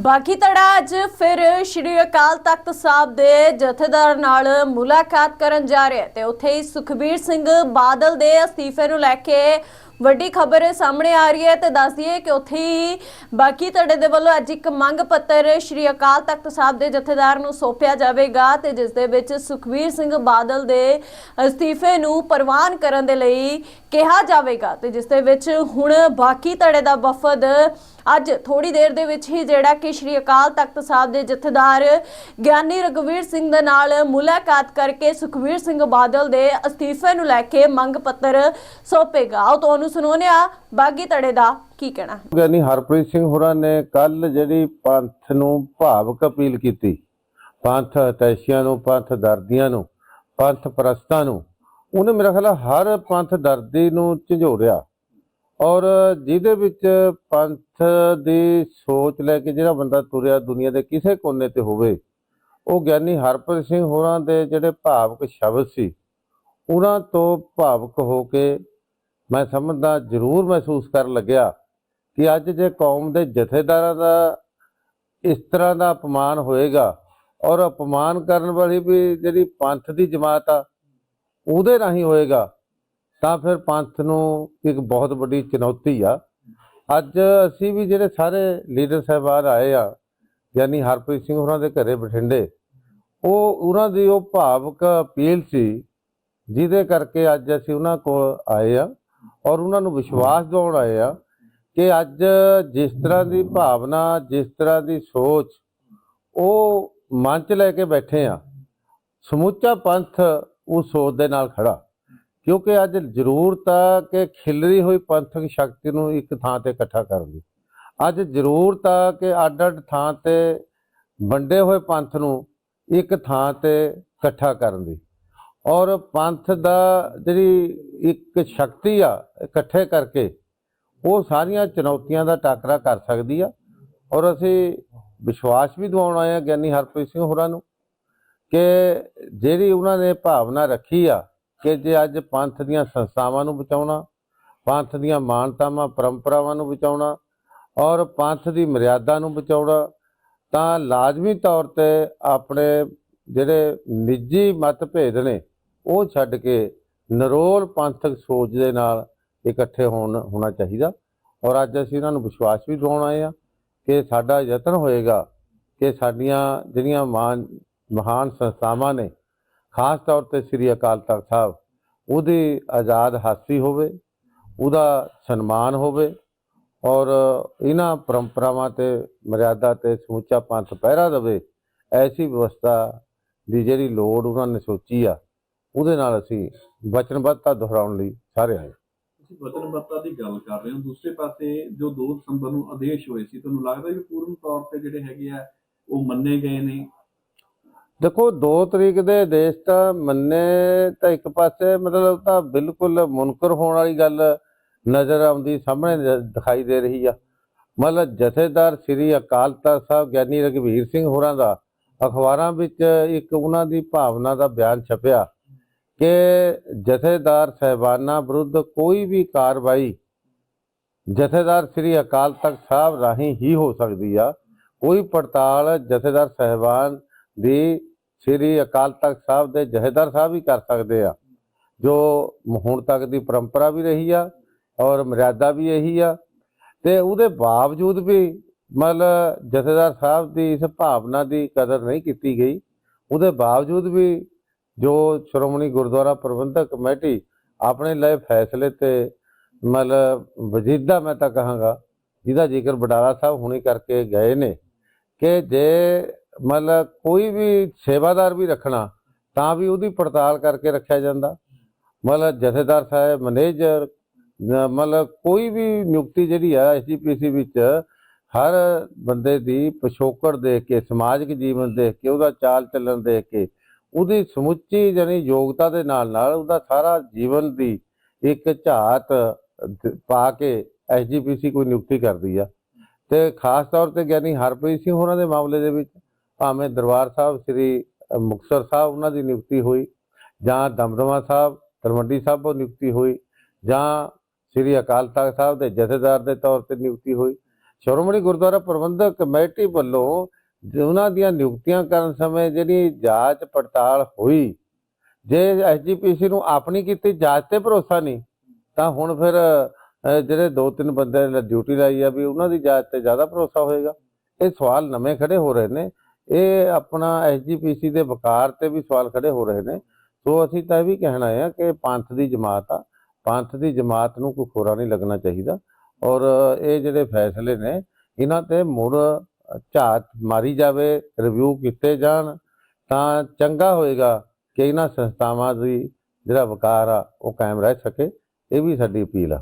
ਬਾਕੀ ਧੜਾ ਅੱਜ ਫਿਰ ਸ਼੍ਰੀ ਅਕਾਲ ਤਖਤ ਸਾਹਿਬ ਦੇ ਜਥੇਦਾਰ ਨਾਲ ਮੁਲਾਕਾਤ ਕਰਨ ਜਾ ਰਿਹਾ ਹੈ ਤੇ ਉੱਥੇ ਹੀ ਸੁਖਬੀਰ ਸਿੰਘ ਬਾਦਲ ਦੇ ਅਸਤੀਫੇ ਨੂੰ ਲੈ ਕੇ ਵੱਡੀ ਖਬਰ ਸਾਹਮਣੇ ਆ ਰਹੀ ਹੈ ਤੇ ਦੱਸ ਦਈਏ ਕਿ ਉੱਥੇ ਹੀ ਬਾਕੀ ਧੜੇ ਦੇ ਵੱਲੋਂ ਅੱਜ ਇੱਕ ਮੰਗ ਪੱਤਰ ਸ਼੍ਰੀ ਅਕਾਲ ਤਖਤ ਸਾਹਿਬ ਦੇ ਜਥੇਦਾਰ ਨੂੰ ਸੌਂਪਿਆ ਜਾਵੇਗਾ ਤੇ ਜਿਸ ਦੇ ਵਿੱਚ ਸੁਖਬੀਰ ਸਿੰਘ ਬਾਦਲ ਦੇ ਅਸਤੀਫੇ ਨੂੰ ਪ੍ਰਵਾਨ ਕਰਨ ਦੇ ਲਈ ਕਿਹਾ ਜਾਵੇਗਾ ਤੇ ਜਿਸ ਦੇ ਵਿੱਚ ਹੁਣ ਬਾਕੀ ਧੜੇ ਦਾ ਵਫਦ ਅੱਜ ਥੋੜੀ ਦੇਰ ਦੇ ਵਿੱਚ ਹੀ ਜਿਹੜਾ ਕਿ ਸ਼੍ਰੀ ਅਕਾਲ ਤਖਤ ਸਾਹਿਬ ਦੇ ਜਥੇਦਾਰ ਗਿਆਨੀ ਰਗਵੀਰ ਸਿੰਘ ਦੇ ਨਾਲ ਮੁਲਾਕਾਤ ਕਰਕੇ ਸੁਖਵੀਰ ਸਿੰਘ ਬਾਦਲ ਦੇ ਅਸਤੀਫੇ ਨੂੰ ਲੈ ਕੇ ਮੰਗ ਪੱਤਰ ਸੌਂਪੇਗਾ। ਉਹ ਤੁਹਾਨੂੰ ਸੁਣਾਉਣਿਆ ਬਾਗੀ ਤੜੇ ਦਾ ਕੀ ਕਹਿਣਾ? ਗਿਆਨੀ ਹਰਪ੍ਰੀਤ ਸਿੰਘ ਹੋਰਾਂ ਨੇ ਕੱਲ ਜਿਹੜੀ ਪੰਥ ਨੂੰ ਭਾਵਕ ਅਪੀਲ ਕੀਤੀ, ਪੰਥ ਤੈਸ਼ੀਆਂ ਨੂੰ, ਪੰਥ ਦਰਦੀਆਂ ਨੂੰ, ਪੰਥ ਪ੍ਰਸਤਾਂ ਨੂੰ, ਉਹਨੇ ਮੇਰਾ ਖਿਆਲ ਹਰ ਪੰਥ ਦਰਦੀ ਨੂੰ ਝੰਜੋੜਿਆ। ਔਰ ਜਿਹਦੇ ਵਿੱਚ ਪੰਥ ਦੀ ਸੋਚ ਲੈ ਕੇ ਜਿਹੜਾ ਬੰਦਾ ਤੁਰਿਆ ਦੁਨੀਆ ਦੇ ਕਿਸੇ ਕੋਨੇ ਤੇ ਹੋਵੇ, ਉਹ ਗਿਆਨੀ ਹਰਪ੍ਰੀਤ ਸਿੰਘ ਹੋਰਾਂ ਦੇ ਜਿਹੜੇ ਭਾਵਕ ਸ਼ਬਦ ਸੀ, ਉਹਨਾਂ ਤੋਂ ਭਾਵਕ ਹੋ ਕੇ ਮੈਂ ਸਮਝਦਾ ਜ਼ਰੂਰ ਮਹਿਸੂਸ ਕਰਨ ਲੱਗਿਆ ਕਿ ਅੱਜ ਜੇ ਕੌਮ ਦੇ ਜਥੇਦਾਰਾਂ ਦਾ ਇਸ ਤਰ੍ਹਾਂ ਦਾ ਅਪਮਾਨ ਹੋਏਗਾ ਔਰ ਅਪਮਾਨ ਕਰਨ ਵਾਲੀ ਵੀ ਜਿਹੜੀ ਪੰਥ ਦੀ ਜਮਾਤ ਆ, ਉਹਦੇ ਰਾਹੀਂ ਹੋਏਗਾ ਤਾਂ ਫਿਰ ਪੰਥ ਨੂੰ ਇੱਕ ਬਹੁਤ ਵੱਡੀ ਚੁਣੌਤੀ ਆ। ਅੱਜ ਅਸੀਂ ਵੀ ਜਿਹੜੇ ਸਾਰੇ ਲੀਡਰ ਸਾਹਿਬਾਨ ਆਏ ਆ, ਯਾਨੀ ਹਰਪ੍ਰੀਤ ਸਿੰਘ ਹੋਰਾਂ ਦੇ ਘਰੇ ਬਠਿੰਡੇ, ਉਹ, ਉਹਨਾਂ ਦੀ ਉਹ ਭਾਵਕ ਅਪੀਲ ਸੀ, ਜਿਹਦੇ ਕਰਕੇ ਅੱਜ ਅਸੀਂ ਉਹਨਾਂ ਕੋਲ ਆਏ ਆ ਔਰ ਉਹਨਾਂ ਨੂੰ ਵਿਸ਼ਵਾਸ ਦਿਵਾਉਣ ਆਏ ਆ ਕਿ ਅੱਜ ਜਿਸ ਤਰ੍ਹਾਂ ਦੀ ਭਾਵਨਾ, ਜਿਸ ਤਰ੍ਹਾਂ ਦੀ ਸੋਚ, ਉਹ ਮਨ 'ਚ ਲੈ ਕੇ ਬੈਠੇ ਆ। ਸਮੁੱਚਾ ਪੰਥ ਉਸ ਸੋਚ ਦੇ ਨਾਲ ਖੜਾ। ਕਿਉਂਕਿ ਅੱਜ ਜ਼ਰੂਰਤ ਆ ਕਿ ਖਿਲਰੀ ਹੋਈ ਪੰਥਕ ਸ਼ਕਤੀ ਨੂੰ ਇੱਕ ਥਾਂ ਤੇ ਇਕੱਠਾ ਕਰਨ ਦੀ। ਅੱਜ ਜ਼ਰੂਰਤ ਆ ਕਿ ਅੱਡ-ਅੱਡ ਥਾਂ ਤੇ ਵੰਡੇ ਹੋਏ ਪੰਥ ਨੂੰ ਇੱਕ ਥਾਂ ਤੇ ਇਕੱਠਾ ਕਰਨ ਦੀ। ਔਰ ਪੰਥ ਦਾ ਜਿਹੜੀ ਇੱਕ ਸ਼ਕਤੀ ਆ ਇਕੱਠੇ ਕਰਕੇ ਉਹ ਸਾਰੀਆਂ ਚੁਣੌਤੀਆਂ ਦਾ ਟਾਕਰਾ ਕਰ ਸਕਦੀ ਆ। ਔਰ ਅਸੀਂ ਵਿਸ਼ਵਾਸ ਵੀ ਦਿਵਾਉਣ ਆਏ ਆ ਗਿਆਨੀ ਹਰਪ੍ਰੀਤ ਸਿੰਘ ਹੋਰਾਂ ਨੂੰ ਕਿ ਜਿਹੜੀ ਉਹਨਾਂ ਨੇ ਭਾਵਨਾ ਰੱਖੀ ਆ ਕਿ ਜੇ ਅੱਜ ਪੰਥ ਦੀਆਂ ਸੰਸਥਾਵਾਂ ਨੂੰ ਬਚਾਉਣਾ, ਪੰਥ ਦੀਆਂ ਮਾਨਤਾਵਾਂ, ਪਰੰਪਰਾਵਾਂ ਨੂੰ ਬਚਾਉਣਾ ਔਰ ਪੰਥ ਦੀ ਮਰਿਆਦਾ ਨੂੰ ਬਚਾਉਣਾ, ਤਾਂ ਲਾਜ਼ਮੀ ਤੌਰ ਤੇ ਆਪਣੇ ਜਿਹੜੇ ਨਿੱਜੀ ਮਤਭੇਦ ਨੇ, ਉਹ ਛੱਡ ਕੇ ਨਰੋਲ ਪੰਥਕ ਸੋਚ ਦੇ ਨਾਲ ਇਕੱਠੇ ਹੋਣ, ਹੋਣਾ ਚਾਹੀਦਾ। ਔਰ ਅੱਜ ਅਸੀਂ ਇਹਨਾਂ ਨੂੰ ਵਿਸ਼ਵਾਸ ਵੀ ਦਿਵਾਉਣ ਆਏ ਆ ਕਿ ਸਾਡਾ ਯਤਨ ਹੋਏਗਾ ਕਿ ਸਾਡੀਆਂ ਜਿਹੜੀਆਂ ਮਾਨ, ਮਹਾਨ ਸੰਸਥਾਵਾਂ ਨੇ ਖਾਸ ਤੌਰ ਤੇ ਸ੍ਰੀ ਅਕਾਲ ਤਖਤ ਸਾਹਿਬ, ਉਹਦੀ ਆਜ਼ਾਦ ਹਾਸੀ ਹੋਵੇ, ਉਹਦਾ ਸਨਮਾਨ ਹੋਵੇ ਔਰ ਇਹਨਾਂ ਪਰੰਪਰਾਵਾਂ ਤੇ ਮਰਿਆਦਾ ਤੇ ਸਮੁੱਚਾ ਪੰਥ ਪਹਿਰਾ ਦੇਵੇ, ਐਸੀ ਵਿਵਸਥਾ ਦੀ ਜਿਹੜੀ ਲੋੜ ਉਹਨਾਂ ਨੇ ਸੋਚੀ ਆ, ਉਹਦੇ ਨਾਲ ਅਸੀਂ ਵਚਨਬੱਧਤਾ ਦੁਹਰਾਉਣ ਲਈ ਸਾਰੇ ਆਏ। ਤੁਸੀਂ ਵਚਨਬੱਧਤਾ ਦੀ ਗੱਲ ਕਰ ਰਹੇ ਹੋ, ਦੂਸਰੇ ਪਾਸੇ ਜੋ 2 ਦਸੰਬਰ ਨੂੰ ਆਦੇਸ਼ ਹੋਏ ਸੀ, ਤੁਹਾਨੂੰ ਲੱਗਦਾ ਵੀ ਪੂਰਨ ਤੌਰ ਤੇ ਜਿਹੜੇ ਹੈਗੇ ਆ, ਉਹ ਮੰਨੇ ਗਏ ਨੇ? ਦੇਖੋ 2 ਤਰੀਕ ਦੇ ਆਦੇਸ਼ ਤਾਂ ਮੰਨੇ ਤਾਂ ਇੱਕ ਪਾਸੇ ਮਤਲਬ ਤਾਂ ਬਿਲਕੁਲ ਮੁਨਕਰ ਹੋਣ ਵਾਲੀ ਗੱਲ ਨਜ਼ਰ ਆਉਂਦੀ, ਸਾਹਮਣੇ ਦਿਖਾਈ ਦੇ ਰਹੀ ਆ। ਮਤਲਬ ਜਥੇਦਾਰ ਸ੍ਰੀ ਅਕਾਲ ਤਖਤ ਸਾਹਿਬ, ਗਿਆਨੀ ਰਘਵੀਰ ਸਿੰਘ ਹੋਰਾਂ ਦਾ ਅਖਬਾਰਾਂ ਵਿੱਚ ਇੱਕ ਉਹਨਾਂ ਦੀ ਭਾਵਨਾ ਦਾ ਬਿਆਨ ਛਪਿਆ ਕਿ ਜਥੇਦਾਰ ਸਹਿਬਾਨਾਂ ਵਿਰੁੱਧ ਕੋਈ ਵੀ ਕਾਰਵਾਈ ਜਥੇਦਾਰ ਸ੍ਰੀ ਅਕਾਲ ਤਖਤ ਸਾਹਿਬ ਰਾਹੀਂ ਹੀ ਹੋ ਸਕਦੀ ਆ। ਕੋਈ ਪੜਤਾਲ ਜਥੇਦਾਰ ਸਹਿਬਾਨ ਦੀ ਸ੍ਰੀ ਅਕਾਲ ਤਖਤ ਸਾਹਿਬ ਦੇ ਜਥੇਦਾਰ ਸਾਹਿਬ ਹੀ ਕਰ ਸਕਦੇ ਆ। ਜੋ ਹੁਣ ਤੱਕ ਦੀ ਪਰੰਪਰਾ ਵੀ ਰਹੀ ਆ ਔਰ ਮਰਿਆਦਾ ਵੀ ਇਹੀ ਆ। ਤੇ ਉਹਦੇ ਬਾਵਜੂਦ ਵੀ ਮਤਲਬ ਜਥੇਦਾਰ ਸਾਹਿਬ ਦੀ ਇਸ ਭਾਵਨਾ ਦੀ ਕਦਰ ਨਹੀਂ ਕੀਤੀ ਗਈ। ਉਹਦੇ ਬਾਵਜੂਦ ਵੀ ਜੋ ਸ਼੍ਰੋਮਣੀ ਗੁਰਦੁਆਰਾ ਪ੍ਰਬੰਧਕ ਕਮੇਟੀ ਆਪਣੇ ਲਏ ਫੈਸਲੇ ਤੇ ਮਤਲਬ ਵਜੀਦਾ ਮੈਂ ਤਾਂ ਕਹਾਂਗਾ, ਜਿਹਦਾ ਜ਼ਿਕਰ ਬਡਾਲਾ ਸਾਹਿਬ ਹੁਣੇ ਕਰਕੇ ਗਏ ਨੇ, ਕਿ ਜੇ ਮਤਲਬ ਕੋਈ ਵੀ ਸੇਵਾਦਾਰ ਵੀ ਰੱਖਣਾ, ਤਾਂ ਵੀ ਉਹਦੀ ਪੜਤਾਲ ਕਰਕੇ ਰੱਖਿਆ ਜਾਂਦਾ। ਮਤਲਬ ਜਥੇਦਾਰ ਸਾਹਿਬ, ਮੈਨੇਜਰ ਮਤਲਬ ਕੋਈ ਵੀ ਨਿਯੁਕਤੀ ਜਿਹੜੀ ਆ ਐਸਜੀਪੀਸੀ ਵਿੱਚ, ਹਰ ਬੰਦੇ ਦੀ ਪਿਛੋਕੜ ਦੇਖ ਕੇ, ਸਮਾਜਿਕ ਜੀਵਨ ਦੇਖ ਕੇ, ਉਹਦਾ ਚਾਲ ਚੱਲਣ ਦੇਖ ਕੇ, ਉਹਦੀ ਸਮੁੱਚੀ ਜਾਨੀ ਯੋਗਤਾ ਦੇ ਨਾਲ ਨਾਲ ਉਹਦਾ ਸਾਰਾ ਜੀਵਨ ਦੀ ਇੱਕ ਝਾਤ ਪਾ ਕੇ ਐਸਜੀਪੀਸੀ ਕੋਈ ਨਿਯੁਕਤੀ ਕਰਦੀ ਆ। ਤੇ ਖਾਸ ਤੌਰ ਤੇ ਗਿਆਨੀ ਹਰਪ੍ਰੀਤ ਸਿੰਘ ਹੋਰਾਂ ਦੇ ਮਾਮਲੇ ਦੇ ਵਿੱਚ ਭਾਵੇਂ ਦਰਬਾਰ ਸਾਹਿਬ ਸ੍ਰੀ ਅ, ਮੁਕਤਸਰ ਸਾਹਿਬ ਉਹਨਾਂ ਦੀ ਨਿਯੁਕਤੀ ਹੋਈ ਜਾਂ ਦਮਦਮਾ ਸਾਹਿਬ ਤਰਮੰਡੀ ਸਾਹਿਬ ਤੋਂ ਨਿਯੁਕਤੀ ਹੋਈ ਜਾਂ ਸ੍ਰੀ ਅਕਾਲ ਤਖਤ ਸਾਹਿਬ ਦੇ ਜਥੇਦਾਰ ਦੇ ਤੌਰ ਤੇ ਨਿਯੁਕਤੀ ਹੋਈ। ਸ਼੍ਰੋਮਣੀ ਗੁਰਦੁਆਰਾ ਪ੍ਰਬੰਧਕ ਕਮੇਟੀ ਵੱਲੋਂ ਉਹਨਾਂ ਦੀਆਂ ਨਿਯੁਕਤੀਆਂ ਕਰਨ ਸਮੇਂ ਜਿਹੜੀ ਜਾਂਚ ਪੜਤਾਲ ਹੋਈ ਜੇ ਐਸਜੀਪੀਸੀ ਨੂੰ ਆਪਣੀ ਕੀਤੀ ਜਾਂਚ ਤੇ ਭਰੋਸਾ ਨਹੀਂ ਤਾਂ ਹੁਣ ਫਿਰ ਜਿਹੜੇ ਦੋ ਤਿੰਨ ਬੰਦੇ ਨੇ ਡਿਊਟੀ ਲਾਈ ਆ ਵੀ ਉਹਨਾਂ ਦੀ ਜਾਂਚ ਤੇ ਜ਼ਿਆਦਾ ਭਰੋਸਾ ਹੋਏਗਾ। ਇਹ ਸਵਾਲ ਨਵੇਂ ਖੜੇ ਹੋ ਰਹੇ ਨੇ। ਇਹ ਆਪਣਾ ਐਸਜੀਪੀਸੀ ਦੇ ਵਕਾਰ ਤੇ ਵੀ ਸਵਾਲ ਖੜੇ ਹੋ ਰਹੇ ਨੇ। ਸੋ ਅਸੀਂ ਤਾਂ ਇਹ ਵੀ ਕਹਿਣਾ ਹੈ ਕਿ ਪੰਥ ਦੀ ਜਮਾਤ ਆ। ਪੰਥ ਦੀ ਜਮਾਤ ਨੂੰ ਕੋਈ ਖੋਰਾ ਨਹੀਂ ਲੱਗਣਾ ਚਾਹੀਦਾ। ਔਰ ਇਹ ਜਿਹੜੇ ਫੈਸਲੇ ਨੇ, ਇਹਨਾਂ ਤੇ ਮੁੜ ਝਾਤ ਮਾਰੀ ਜਾਵੇ ਰਿਵਿਊ ਕੀਤੇ ਜਾਣ, ਤਾਂ ਚੰਗਾ ਹੋਏਗਾ ਕਿ ਇਹਨਾਂ ਸੰਸਥਾਵਾਂ ਦੀ ਜਿਹੜਾ ਵਕਾਰ ਆ, ਉਹ ਕਾਇਮ ਰਹਿ ਸਕੇ। ਇਹ ਵੀ ਸਾਡੀ ਅਪੀਲ ਆ।